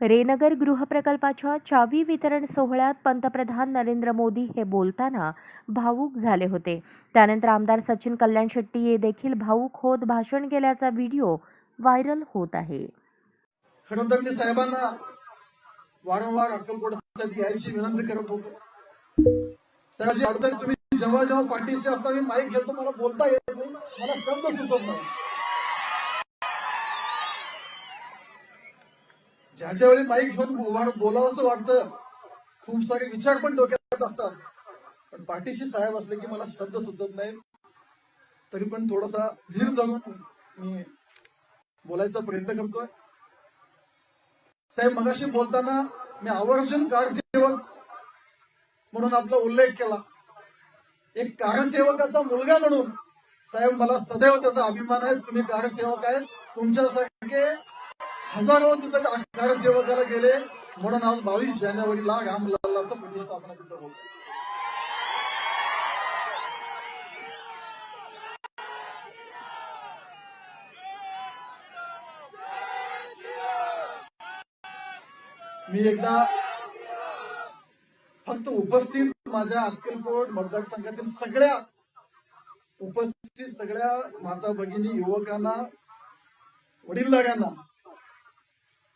रेनगर गृहप्रकल्पाच्या चावी वितरण सोहळ्यात पंतप्रधान नरेंद्र मोदी हे बोलताना भावूक झाले होते. त्यानंतर आमदार सचिन कल्याण शेट्टी हे देखील भावूक होत भाषण केल्याचा व्हिडिओ व्हायरल होत आहे. खरं तर मी साहेबांना वारंवार अक्कलकोटसाठी यायची विनंती करत होतो. साहेब अडचण तुम्ही जेव्हा जेव्हा पाठीशी असता मी माईक घेतो मला बोलता येत नाही मला शब्द सुचत नाही. ज्याच्या वेळी माईक घेऊन बोलावं असं वाटतं खूप सारे विचार पण डोक्यात असतात. पण पाठीशी साहेब असले की मला शब्द सुचत नाही तरी पण थोडासा धीर धरून मी बोलायचा प्रयत्न करतोय. साहेब मगाशी बोलताना मी आवर्जून कारसेवक म्हणून आपला उल्लेख केला. एक कारसेवकाचा मुलगा म्हणून साहेब मला सदैव त्याचा अभिमान आहे. तुम्ही कारसेवक आहेत. तुमच्यासारखे हजारो तिथे कारसेवकाला गेले. म्हणून आज बावीस जानेवारीला रामलल्लाचं प्रतिष्ठापना तिथं होत मी एकदा फक्त उपस्थित माझ्या अक्कलकोट मतदारसंघातील सगळ्या उपस्थित सगळ्या माता भगिनी युवकांना वडीलधाऱ्यांना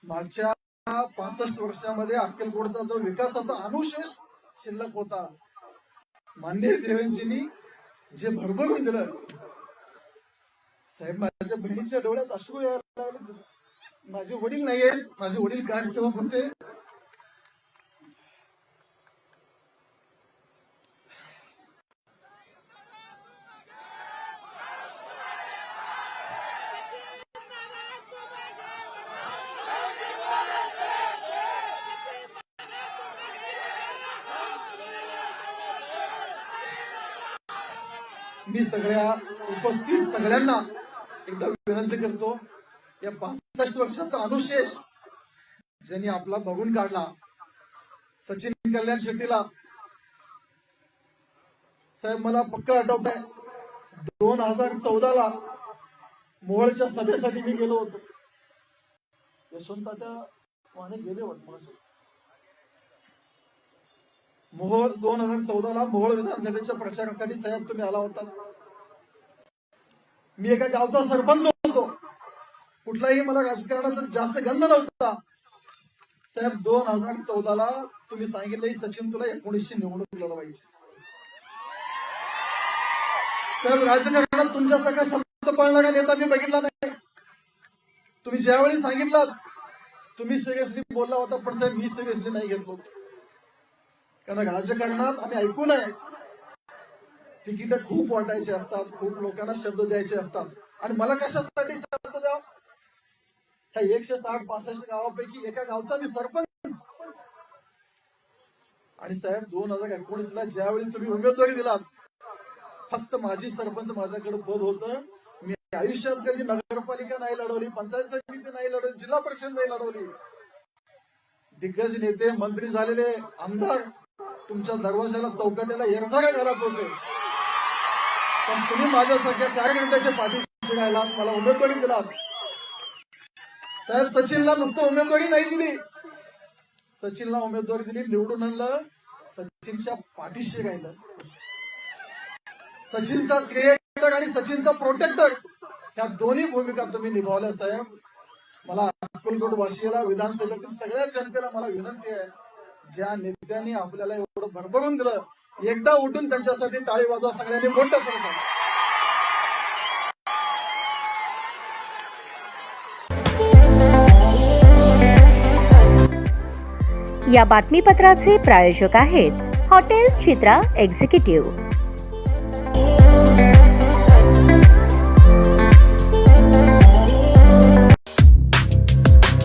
मागच्या पासष्ट वर्षामध्ये अक्कलकोटचा जो विकासाचा अनुशेष शिल्लक होता मान्य देवेंजींनी जे भरभरून दिलं साहेब माझ्या बहिणीच्या डोळ्यात अश्रू यायला लागले. माझे वडील नाही आहेत माझे वडील कारसेवक होते मी सगळ्या उपस्थित सगळ्यांना एकदा विनंती करतो या पासष्ट वर्षाचा अनुशेष ज्यांनी आपला बघून काढला सचिन कल्याण शेट्टीला साहेब मला पक्का आठवत आहे दोन हजार चौदाला मोहळच्या सभेसाठी मी गेलो होतो यशवंताच्या माने गेले वाटत मला. मोहोळ दोन हजार चौदाला मोहोळ विधानसभेच्या प्रचारासाठी साहेब तुम्ही आला होता. मी एका गावचा सरपंच होतो. कुठलाही मला राजकारणाचा जास्त गंध नव्हता. साहेब दोन हजार चौदाला तुम्ही सांगितले सचिन तुला एकोणीसशे निवडणूक लढवायची. साहेब राजकारणात तुमच्या सगळ्या शब्द पाळणारा नेता मी बघितला नाही. तुम्ही ज्यावेळी सांगितलं तुम्ही सिरियसली बोलला होता पण साहेब मी सिरियसली नाही घेतलो होतो. कारण राजकारणात आम्ही ऐकून आहे तिकीट खूप वाटायचे असतात खूप लोकांना शब्द द्यायचे असतात. आणि मला कशासाठी शब्द द्याव? ह्या एकशे साठ पासष्ट गावापैकी एका गावचा मी सरपंच. आणि साहेब दोन हजार एकोणीस ला ज्यावेळी तुम्ही उमेदवारी दिलात फक्त माझी सरपंच माझ्याकडे पद होतं. मी आयुष्यात कधी नगरपालिका नाही लढवली पंचायत समिती नाही लढवली जिल्हा परिषद नाही लढवली. दिग्गज नेते मंत्री झालेले आमदार तुमच्या दरवाजाला चौकटीला येरझारा घालत होते पण तुम्ही माझ्यासारख्या कार्यकर्त्याच्या पाठीशी राहिला मला उमेदवारी दिला साहेब सचिनला नुसतं उमेदवारी नाही दिली. सचिनला उमेदवारी दिली निवडून आणलं. सचिनच्या पाठीशी राहिलं. सचिनचा क्रिएटर आणि सचिनचा प्रोटेक्टर ह्या दोन्ही भूमिका तुम्ही निभावल्या साहेब. मला अक्कलकोट वाशियाला विधानसभेतील सगळ्या जनतेला मला विनंती आहे. ज्या नेत्यांनी आपल्याला एवढं भरभरून दिलं एकदा उठून त्यांच्यासाठी टाळी वाजवा सगळ्यांनी मोठं करत या बातमीपत्राचे प्रायोजक आहेत हॉटेल चित्रा एक्झिक्युटिव्ह.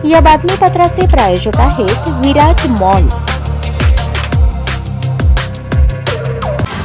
या बातमीपत्राचे प्रायोजक आहेत विराज मॉल.